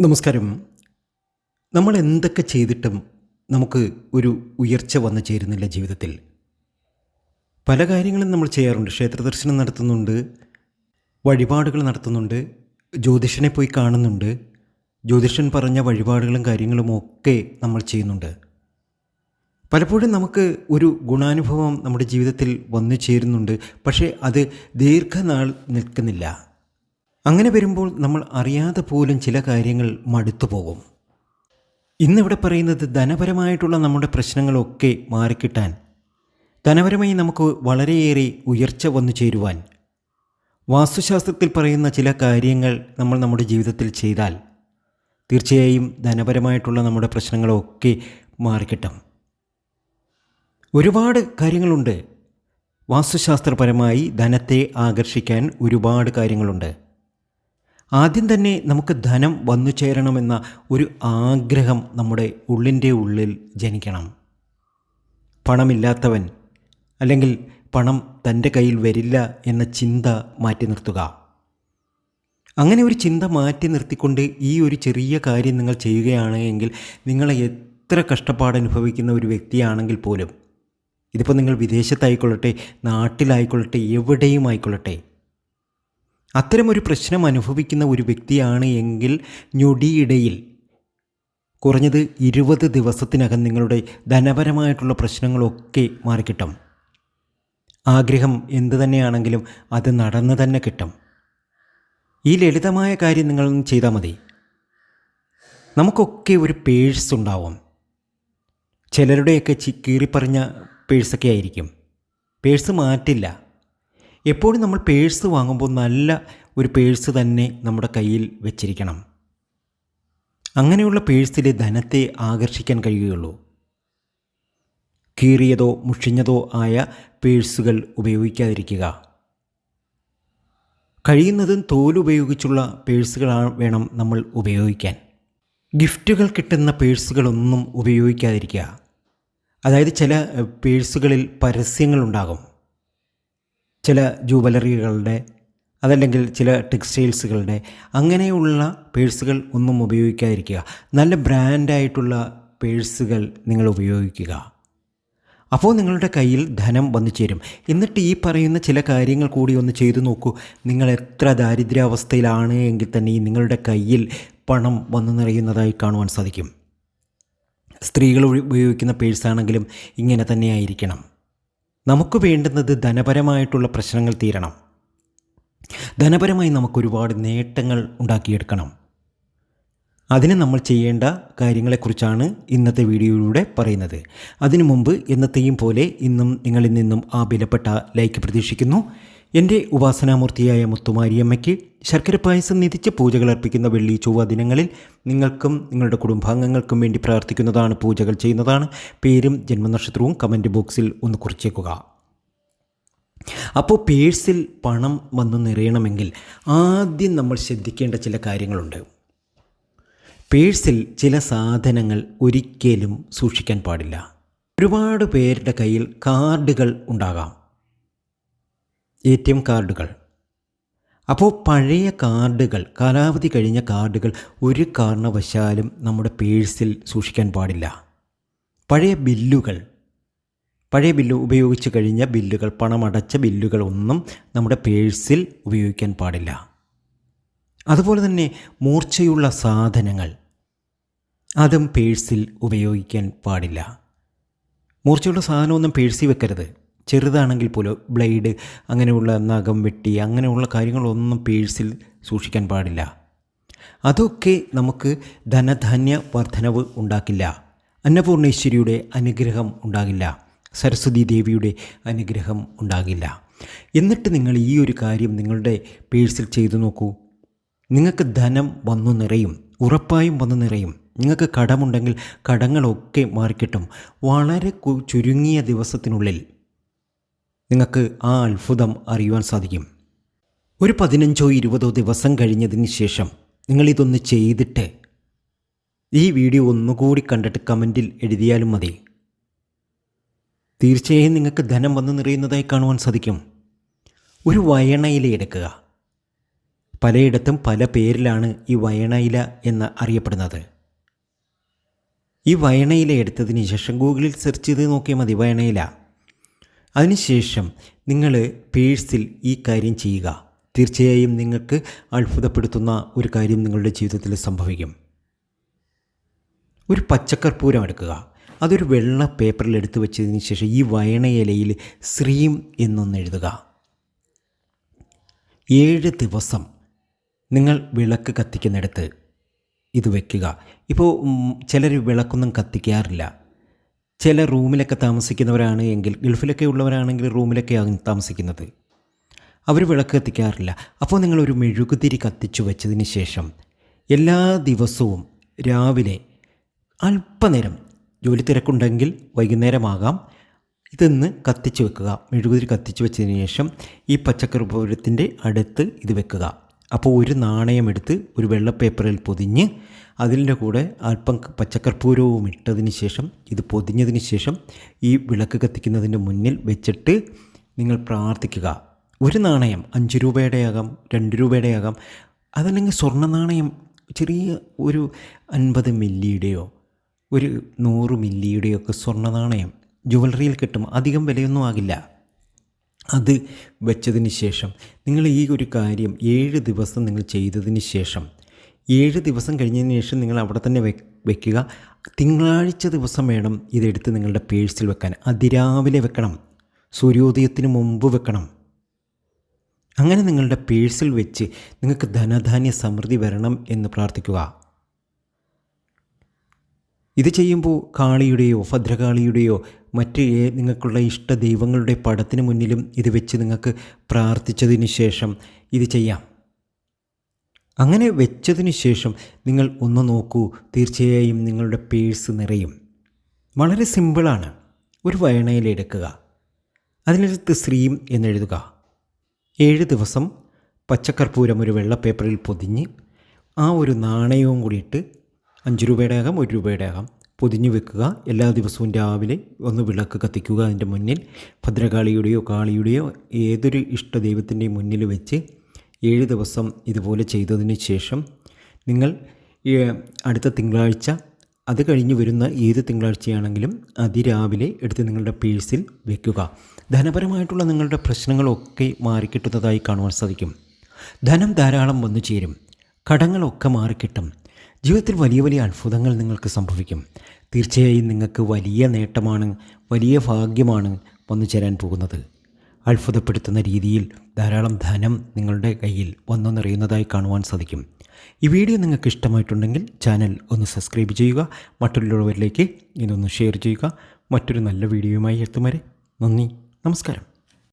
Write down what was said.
നമസ്കാരം. നമ്മൾ എന്തൊക്കെ ചെയ്തിട്ടും നമുക്ക് ഒരു ഉയർച്ച വന്നു ചേരുന്നില്ല ജീവിതത്തിൽ. പല കാര്യങ്ങളും നമ്മൾ ചെയ്യാറുണ്ട്. ക്ഷേത്ര ദർശനം നടത്തുന്നുണ്ട്. വഴിപാടുകൾ നടത്തുന്നുണ്ട്. ജ്യോതിഷനെ പോയി കാണുന്നുണ്ട്. ജ്യോതിഷൻ പറഞ്ഞ വഴിപാടുകളും കാര്യങ്ങളും ഒക്കെ നമ്മൾ ചെയ്യുന്നുണ്ട്. പലപ്പോഴും നമുക്ക് ഒരു ഗുണാനുഭവം നമ്മുടെ ജീവിതത്തിൽ വന്നു ചേരുന്നുണ്ട്. പക്ഷേ അത് ദീർഘനാൾ നിൽക്കുന്നില്ല. അങ്ങനെ വരുമ്പോൾ നമ്മൾ അറിയാതെ പോലും ചില കാര്യങ്ങൾ മടുത്തു പോകും. ഇന്നിവിടെ പറയുന്നത് ധനപരമായിട്ടുള്ള നമ്മുടെ പ്രശ്നങ്ങളൊക്കെ മാറിക്കിട്ടാൻ ധനപരമായി നമുക്ക് വളരെയേറെ ഉയർച്ച വന്നു ചേരുവാൻ വാസ്തുശാസ്ത്രത്തിൽ പറയുന്ന ചില കാര്യങ്ങൾ നമ്മൾ നമ്മുടെ ജീവിതത്തിൽ ചെയ്താൽ തീർച്ചയായും ധനപരമായിട്ടുള്ള നമ്മുടെ പ്രശ്നങ്ങളൊക്കെ മാറിക്കിട്ടും. ഒരുപാട് കാര്യങ്ങളുണ്ട്. വാസ്തുശാസ്ത്രപരമായി ധനത്തെ ആകർഷിക്കാൻ ഒരുപാട് കാര്യങ്ങളുണ്ട്. ആദ്യം തന്നെ നമുക്ക് ധനം വന്നു ചേരണമെന്ന ഒരു ആഗ്രഹം നമ്മുടെ ഉള്ളിന്റെ ഉള്ളിൽ ജനിക്കണം. പണമില്ലാത്തവൻ അല്ലെങ്കിൽ പണം തന്റെ കയ്യിൽ വരില്ല എന്ന ചിന്ത മാറ്റി നിർത്തുക. അങ്ങനെ ഒരു ചിന്ത മാറ്റി നിർത്തിക്കൊണ്ട് ഈ ഒരു ചെറിയ കാര്യം നിങ്ങൾ ചെയ്യുകയാണ് എങ്കിൽ നിങ്ങളെ എത്ര കഷ്ടപ്പാട് അനുഭവിക്കുന്ന ഒരു വ്യക്തിയാണെങ്കിൽ പോലും ഇതിപ്പോൾ നിങ്ങൾ വിദേശത്തായിക്കൊള്ളട്ടെ നാട്ടിലായിക്കൊള്ളട്ടെ എവിടെയും ആയിക്കൊള്ളട്ടെ അത്തരമൊരു പ്രശ്നം അനുഭവിക്കുന്ന ഒരു വ്യക്തിയാണ് എങ്കിൽ ഞൊടിയിടയിൽ കുറഞ്ഞത് ഇരുപത് ദിവസത്തിനകം നിങ്ങളുടെ ധനപരമായിട്ടുള്ള പ്രശ്നങ്ങളൊക്കെ മാറിക്കിട്ടും. ആഗ്രഹം എന്തു തന്നെയാണെങ്കിലും അത് നടന്നു തന്നെ കിട്ടും. ഈ ലളിതമായ കാര്യം നിങ്ങൾ ചെയ്താൽ മതി. നമുക്കൊക്കെ ഒരു പേഴ്സ് ഉണ്ടാവും. ചിലരുടെയൊക്കെ കീറിപ്പറഞ്ഞ പേഴ്സൊക്കെ ആയിരിക്കും. പേഴ്സ് മാറ്റില്ല. എപ്പോഴും നമ്മൾ പേഴ്സ് വാങ്ങുമ്പോൾ നല്ല ഒരു പേഴ്സ് തന്നെ നമ്മുടെ കയ്യിൽ വെച്ചിരിക്കണം. അങ്ങനെയുള്ള പേഴ്സിലെ ധനത്തെ ആകർഷിക്കാൻ കഴിയുകയുള്ളൂ. കീറിയതോ മുഷിഞ്ഞതോ ആയ പേഴ്സുകൾ ഉപയോഗിക്കാതിരിക്കുക. കഴിയുന്നതും തോലുപയോഗിച്ചുള്ള പേഴ്സുകൾ വേണം നമ്മൾ ഉപയോഗിക്കാൻ. ഗിഫ്റ്റുകൾ കിട്ടുന്ന പേഴ്സുകളൊന്നും ഉപയോഗിക്കാതിരിക്കുക. അതായത് ചില പേഴ്സുകളിൽ പരസ്യങ്ങളുണ്ടാകും. ചില ജൂവലറികളുടെ അതല്ലെങ്കിൽ ചില ടെക്സ്റ്റൈൽസുകളുടെ അങ്ങനെയുള്ള പേഴ്സുകൾ ഒന്നും ഉപയോഗിക്കാതിരിക്കുക. നല്ല ബ്രാൻഡായിട്ടുള്ള പേഴ്സുകൾ നിങ്ങൾ ഉപയോഗിക്കുക. അപ്പോൾ നിങ്ങളുടെ കയ്യിൽ ധനം വന്നു ചേരും. എന്നിട്ട് ഈ പറയുന്ന ചില കാര്യങ്ങൾ കൂടി ഒന്ന് ചെയ്തു നോക്കൂ. നിങ്ങൾ എത്ര ദാരിദ്ര്യാവസ്ഥയിലാണ് എങ്കിൽ തന്നെ നിങ്ങളുടെ കയ്യിൽ പണം വന്നു നിറയുന്നതായി കാണുവാൻ സാധിക്കും. സ്ത്രീകൾ ഉപയോഗിക്കുന്ന പേഴ്സാണെങ്കിലും ഇങ്ങനെ തന്നെയായിരിക്കണം നമുക്ക് വേണ്ടുന്നത് ധനപരമായിട്ടുള്ള പ്രശ്നങ്ങൾ തീരണം. ധനപരമായി നമുക്ക് ഒരുപാട് നേട്ടങ്ങൾ ഉണ്ടാക്കിയെടുക്കണം. അതിന് നമ്മൾ ചെയ്യേണ്ട കാര്യങ്ങളെക്കുറിച്ചാണ് ഇന്നത്തെ വീഡിയോയിലൂടെ പറയുന്നത്. അതിനു മുമ്പ് എന്നത്തെയും പോലെ ഇന്നും നിങ്ങളിൽ നിന്നും ആ വിലപ്പെട്ട ലൈക്ക് പ്രതീക്ഷിക്കുന്നു. എന്റെ ഉപാസനാമൂർത്തിയായ മുത്തുമാരിയമ്മയ്ക്ക് ശർക്കര പായസം നിധിച്ച് പൂജകൾ അർപ്പിക്കുന്ന വെള്ളി ചൊവ്വ ദിനങ്ങളിൽ നിങ്ങൾക്കും നിങ്ങളുടെ കുടുംബാംഗങ്ങൾക്കും വേണ്ടി പ്രാർത്ഥിക്കുന്നതാണ് പൂജകൾ ചെയ്യുന്നതാണ്. പേരും ജന്മനക്ഷത്രവും കമന്റ് ബോക്സിൽ ഒന്ന് കുറിച്ചേക്കുക. അപ്പോൾ പേഴ്സിൽ പണം വന്നു നിറയണമെങ്കിൽ ആദ്യം നമ്മൾ ശ്രദ്ധിക്കേണ്ട ചില കാര്യങ്ങളുണ്ട്. പേഴ്സിൽ ചില സാധനങ്ങൾ ഒരിക്കലും സൂക്ഷിക്കാൻ പാടില്ല. ഒരുപാട് പേരുടെ കയ്യിൽ കാർഡുകൾ ഉണ്ടാകാം. എ ടി എം കാർഡുകൾ. അപ്പോൾ പഴയ കാർഡുകൾ കാലാവധി കഴിഞ്ഞ കാർഡുകൾ ഒരു കാരണവശാലും നമ്മുടെ പേഴ്സിൽ സൂക്ഷിക്കാൻ പാടില്ല. പഴയ ബില്ലുകൾ പഴയ ബില്ല് ഉപയോഗിച്ച് കഴിഞ്ഞ ബില്ലുകൾ പണമടച്ച ബില്ലുകൾ ഒന്നും നമ്മുടെ പേഴ്സിൽ ഉപയോഗിക്കാൻ പാടില്ല. അതുപോലെ തന്നെ മൂർച്ചയുള്ള സാധനങ്ങൾ അതും പേഴ്സിൽ ഉപയോഗിക്കാൻ പാടില്ല. മൂർച്ചയുള്ള സാധനമൊന്നും പേഴ്സി വെക്കരുത്. ചെറുതാണെങ്കിൽ പോലും ബ്ലേഡ് അങ്ങനെയുള്ള നഖം വെട്ടി അങ്ങനെയുള്ള കാര്യങ്ങളൊന്നും പേഴ്സിൽ സൂക്ഷിക്കാൻ പാടില്ല. അതൊക്കെ നമുക്ക് ധനധാന്യ വർധനവ് ഉണ്ടാക്കില്ല. അന്നപൂർണേശ്വരിയുടെ അനുഗ്രഹം ഉണ്ടാകില്ല. സരസ്വതി ദേവിയുടെ അനുഗ്രഹം ഉണ്ടാകില്ല. എന്നിട്ട് നിങ്ങൾ ഈ ഒരു കാര്യം നിങ്ങളുടെ പേഴ്സിൽ ചെയ്തു നോക്കൂ. നിങ്ങൾക്ക് ധനം വന്നു നിറയും ഉറപ്പായും വന്നു നിറയും. നിങ്ങൾക്ക് കടമുണ്ടെങ്കിൽ കടങ്ങളൊക്കെ മാറിക്കിട്ടും. വളരെ ചുരുങ്ങിയ ദിവസത്തിനുള്ളിൽ നിങ്ങൾക്ക് ആ അത്ഭുതം അറിയുവാൻ സാധിക്കും. ഒരു പതിനഞ്ചോ ഇരുപതോ ദിവസം കഴിഞ്ഞതിന് ശേഷം നിങ്ങളിതൊന്ന് ചെയ്തിട്ട് ഈ വീഡിയോ ഒന്നുകൂടി കണ്ടിട്ട് കമന്റിൽ എഴുതിയാലും മതി. തീർച്ചയായും നിങ്ങൾക്ക് ധനം വന്ന് നിറയുന്നതായി കാണുവാൻ സാധിക്കും. ഒരു വയണയില എടുക്കുക. പലയിടത്തും പല പേരിലാണ് ഈ വയണയില എന്ന് അറിയപ്പെടുന്നത്. ഈ വയണയില എടുത്തതിന് ശേഷം ഗൂഗിളിൽ സെർച്ച് ചെയ്ത് നോക്കിയാൽ മതി വയണയില. അതിനുശേഷം നിങ്ങൾ പേഴ്സിൽ ഈ കാര്യം ചെയ്യുക. തീർച്ചയായും നിങ്ങൾക്ക് അത്ഭുതപ്പെടുത്തുന്ന ഒരു കാര്യം നിങ്ങളുടെ ജീവിതത്തിൽ സംഭവിക്കും. ഒരു പച്ചക്കർപ്പൂരം എടുക്കുക. അതൊരു വെള്ള പേപ്പറിൽ എടുത്ത് വെച്ചതിന് ശേഷം ഈ വയണയിലയിൽ ശ്രീം എന്നൊന്ന് എഴുതുക. ഏഴ് ദിവസം നിങ്ങൾ വിളക്ക് കത്തിക്കുന്നിടത്ത് ഇത് വയ്ക്കുക ഇപ്പോൾ ചിലർ വിളക്കൊന്നും കത്തിക്കാറില്ല. ചില റൂമിലൊക്കെ താമസിക്കുന്നവരാണ് എങ്കിൽ ഗൾഫിലൊക്കെ ഉള്ളവരാണെങ്കിൽ റൂമിലൊക്കെയാണ് താമസിക്കുന്നത്. അവർ വിളക്ക് കത്തിക്കാറില്ല. അപ്പോൾ നിങ്ങളൊരു മെഴുകുതിരി കത്തിച്ചു വെച്ചതിന് ശേഷം എല്ലാ ദിവസവും രാവിലെ അല്പനേരം ജോലി തിരക്കുണ്ടെങ്കിൽ വൈകുന്നേരമാകാം. ഇതെന്ന് കത്തിച്ച് വെക്കുക. മെഴുകുതിരി കത്തിച്ച് വെച്ചതിന് ശേഷം ഈ പച്ചക്കറി പൂരത്തിന്റെ അടുത്ത് ഇത് വെക്കുക. അപ്പോൾ ഒരു നാണയം എടുത്ത് ഒരു വെള്ള പേപ്പറിൽ പൊതിഞ്ഞ് അതിന്റെ കൂടെ അല്പം പച്ചക്കർപ്പൂരവും ഇട്ടതിന് ശേഷം ഇത് പൊതിഞ്ഞതിന് ശേഷം ഈ വിളക്ക് കത്തിക്കുന്നതിന്റെ മുന്നിൽ വെച്ചിട്ട് നിങ്ങൾ പ്രാർത്ഥിക്കുക. ഒരു നാണയം അഞ്ച് രൂപയുടെയാകാം രണ്ട് രൂപയുടെയാകാം അതല്ലെങ്കിൽ സ്വർണ നാണയം ചെറിയ ഒരു അൻപത് മില്ലിയുടെയോ ഒരു നൂറ് മില്ലിയുടെയോ ഒക്കെ സ്വർണ നാണയം ജുവലറിയിൽ കിട്ടും. അധികം വിലയൊന്നും ആകില്ല. അത് വെച്ചതിന് ശേഷം നിങ്ങൾ ഈ ഒരു കാര്യം ഏഴ് ദിവസം നിങ്ങൾ ചെയ്തതിന് ശേഷം ഏഴ് ദിവസം കഴിഞ്ഞതിന് ശേഷം നിങ്ങൾ അവിടെ തന്നെ വെക്കുക. തിങ്കളാഴ്ച ദിവസം വേണം ഇതെടുത്ത് നിങ്ങളുടെ പേഴ്സിൽ വെക്കാൻ. അതിരാവിലെ വെക്കണം. സൂര്യോദയത്തിന് മുമ്പ് വെക്കണം. അങ്ങനെ നിങ്ങളുടെ പേഴ്സിൽ വെച്ച് നിങ്ങൾക്ക് ധനധാന്യ സമൃദ്ധി വരണം എന്ന് പ്രാർത്ഥിക്കുക. ഇത് ചെയ്യുമ്പോൾ കാളിയുടെയോ ഭദ്രകാളിയുടെയോ മറ്റ് നിങ്ങൾക്കുള്ള ഇഷ്ട ദൈവങ്ങളുടെ പടത്തിന് മുന്നിലും ഇത് വെച്ച് നിങ്ങൾക്ക് പ്രാർത്ഥിച്ചതിന് ശേഷം ഇത് ചെയ്യാം. അങ്ങനെ വെച്ചതിന് ശേഷം നിങ്ങൾ ഒന്ന് നോക്കൂ തീർച്ചയായും നിങ്ങളുടെ പേഴ്സ് നിറയും. വളരെ സിമ്പിളാണ്. ഒരു വയണയിൽ എടുക്കുക. അതിനടുത്ത് ശ്രീം എന്നെഴുതുക. ഏഴ് ദിവസം പച്ചക്കർപ്പൂരം ഒരു വെള്ള പേപ്പറിൽ പൊതിഞ്ഞ് ആ ഒരു നാണയവും കൂടി ഇട്ട് അഞ്ച് രൂപയുടെ ആകാം ഒരു രൂപയുടെ ആകാം. പൊതിഞ്ഞു വെക്കുക. എല്ലാ ദിവസവും രാവിലെ ഒന്ന് വിളക്ക് കത്തിക്കുക അതിന്റെ മുന്നിൽ. ഭദ്രകാളിയുടെയോ കാളിയുടെയോ ഏതൊരു ഇഷ്ടദൈവത്തിന്റെയും മുന്നിൽ വെച്ച് ഏഴ് ദിവസം ഇതുപോലെ ചെയ്തതിന് ശേഷം നിങ്ങൾ അടുത്ത തിങ്കളാഴ്ച അത് കഴിഞ്ഞ് വരുന്ന ഏത് തിങ്കളാഴ്ചയാണെങ്കിലും അതിരാവിലെ എടുത്ത് നിങ്ങളുടെ പേഴ്സിൽ വെക്കുക. ധനപരമായിട്ടുള്ള നിങ്ങളുടെ പ്രശ്നങ്ങളൊക്കെ മാറിക്കിട്ടുന്നതായി കാണുവാൻ സാധിക്കും. ധനം ധാരാളം വന്നു ചേരും. കടങ്ങളൊക്കെ മാറിക്കിട്ടും. ജീവിതത്തിൽ വലിയ വലിയ അത്ഭുതങ്ങൾ നിങ്ങൾക്ക് സംഭവിക്കും. തീർച്ചയായും നിങ്ങൾക്ക് വലിയ നേട്ടമാണ് വലിയ ഭാഗ്യമാണ് വന്നു ചേരാൻ പോകുന്നത്. അത്ഭുതപ്പെടുത്തുന്ന രീതിയിൽ ധാരാളം ധനം നിങ്ങളുടെ കയ്യിൽ വന്നു നിറയുന്നതായി കാണുവാൻ സാധിക്കും. ഈ വീഡിയോ നിങ്ങൾക്ക് ഇഷ്ടമായിട്ടുണ്ടെങ്കിൽ ചാനൽ ഒന്ന് സബ്സ്ക്രൈബ് ചെയ്യുക മറ്റുള്ളവരിലേക്ക് ഇതൊന്ന് ഷെയർ ചെയ്യുക. മറ്റൊരു നല്ല വീഡിയോയുമായി എത്തും വരെ നന്ദി നമസ്കാരം.